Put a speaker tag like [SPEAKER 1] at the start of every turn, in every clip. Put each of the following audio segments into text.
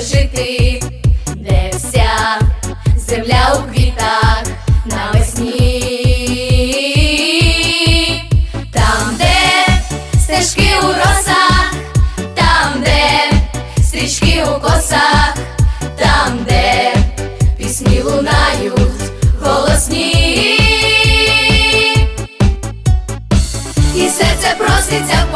[SPEAKER 1] жити, де вся земля у квітах навесні, там, де стежки у росах, там, де стрічки у косах, там, де пісні лунають голосні. І серце проситься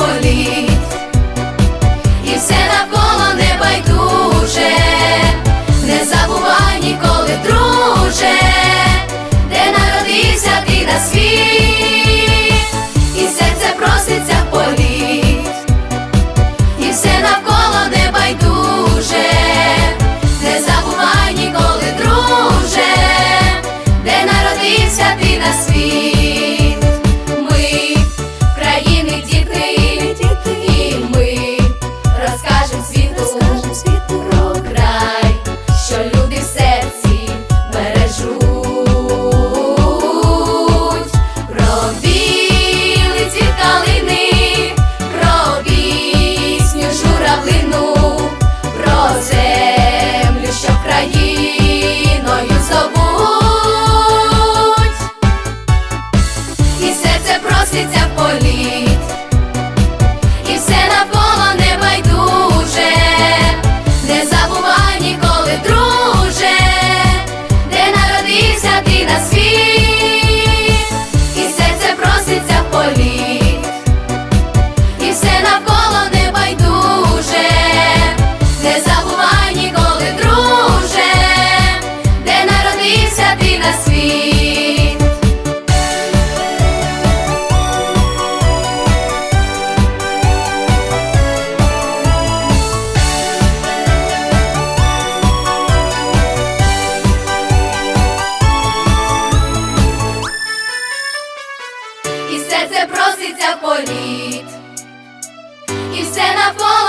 [SPEAKER 1] на світ. І все це проситься політ, і все на полі.